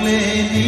তুলে নি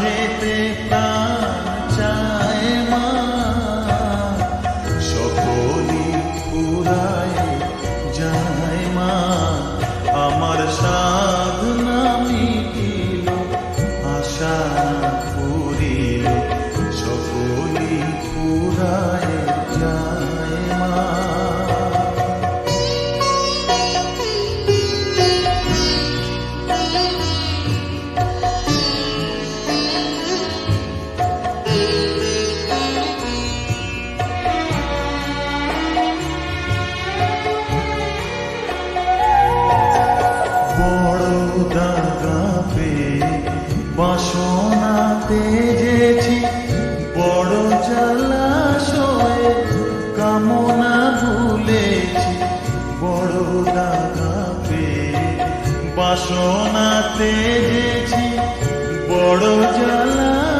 J'ai দাগা বাসনাতে বাসনা তেজেছি বড় জলাশয়ে কামনা ভুলেছি, বড় দাগা বাসনাতে বাসনা তেজেছি বড় জলাশয়ে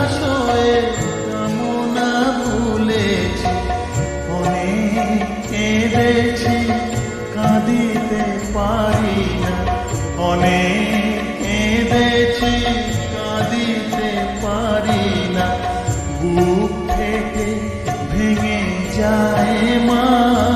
जाए माँ